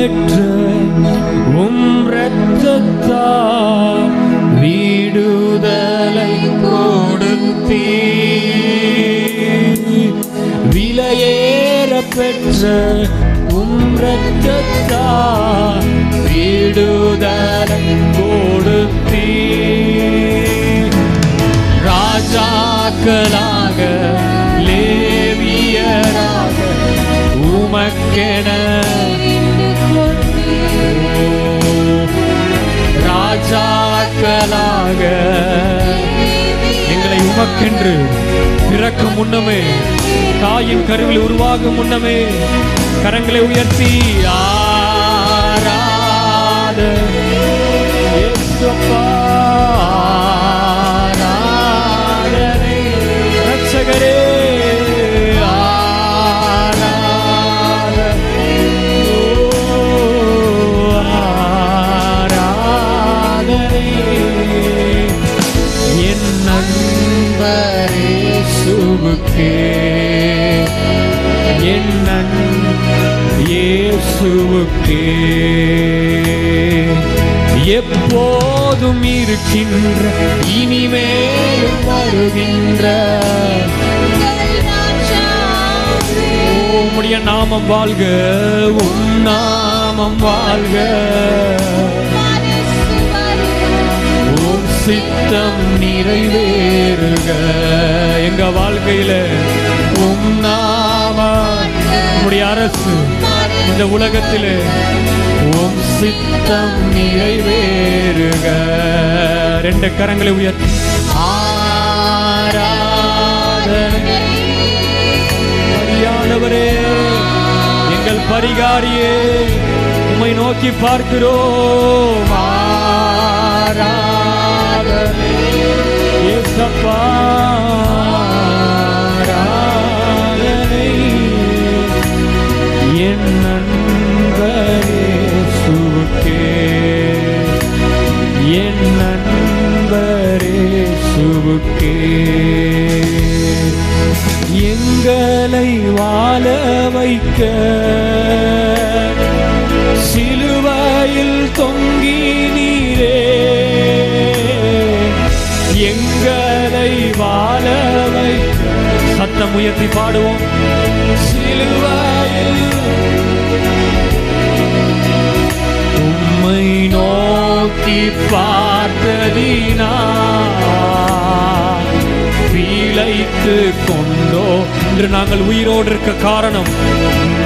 பெற்ற உம் இரத்தத்தால் விடுதலை கொடுத்தீ விலையேற பெற்ற உம் இரத்தத்தால் கொடுத்தீ ராஜாக்களாக லேவியராக உமக்கென ராஜாக்களாக எங்களை உமக்கென்று பிறக்கும் முன்னமே தாயின் கருவில் உருவாகும் முன்னமே கரங்களை உயர்த்தி ஆ இயேசுவுக்கே. எப்போதும் இருக்கின்ற இனிமேலும் வருகின்ற. உம்முடைய நாமம் வாழ்க உம் நாமம் வாழ்க. உம் சித்தம் நிறைவேறுக. எங்க வாழ்க்கையில உம் நாம உம்முடைய அரசு இந்த உலகத்திலே உம் சித்தம் நிறைவேறுக. ரெண்டு கரங்களை உயர்த்தி. ஆராதனை. எங்கள் பரிகாரியே உம்மை நோக்கி பார்க்கிறோம். ஆராதனை. ஏசப்பா சத்தம் உயர்த்தி பாடுவோம். உம்மை நோக்கி பார்த்ததினா பிழைத்து கொண்டோ என்று நாங்கள் உயிரோடு இருக்க காரணம்.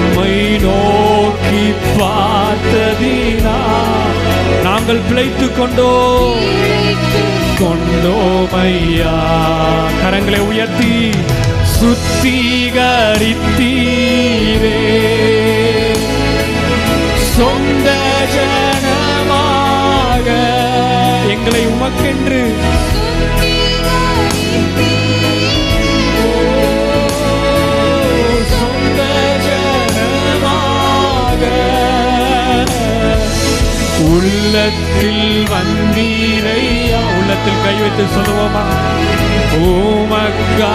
உம்மை நோக்கி பார்த்ததினா நாங்கள் பிழைத்து கொண்டோ. கொண்டோமையா கரங்களை உயர்த்தி. சுத்திகரித்தீரே சொந்த ஜனமாக எங்களை உமக்கென்று சொந்த ஜனமாக உள்ளத்தில் வந்தீரையா உள்ளத்தில் கை வைத்து சொல்லுவோமா? ஓமக்கா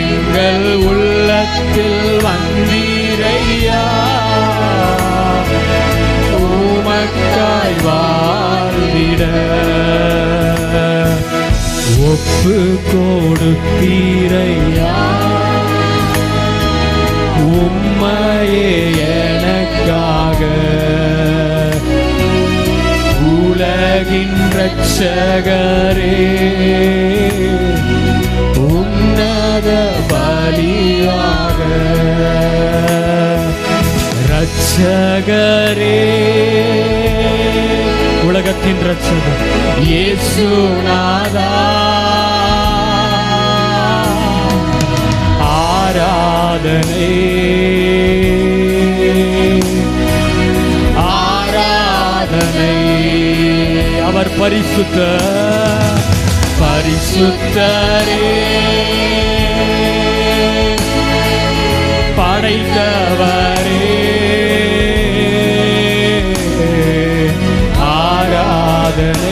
எங்கள் உள்ளத்தில் வந்தீரையா? உமக்காய் வாழ்ந்திட. ஒப்பு கொடுத்தீரையா உம்மை உலகின் ரட்சகரே. உன்னத பலியாக. ரட்சகரே. உலகத்தின் ரட்சகர் இயேசுநாதா. ஆராதனை. பரிசுத்த பரிசுத்தரே. படைத்தவரே. ஆராதனை.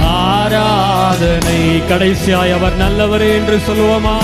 ஆராதனை. கடைசியாய் அவர் நல்லவரே என்று சொல்லுவோமா?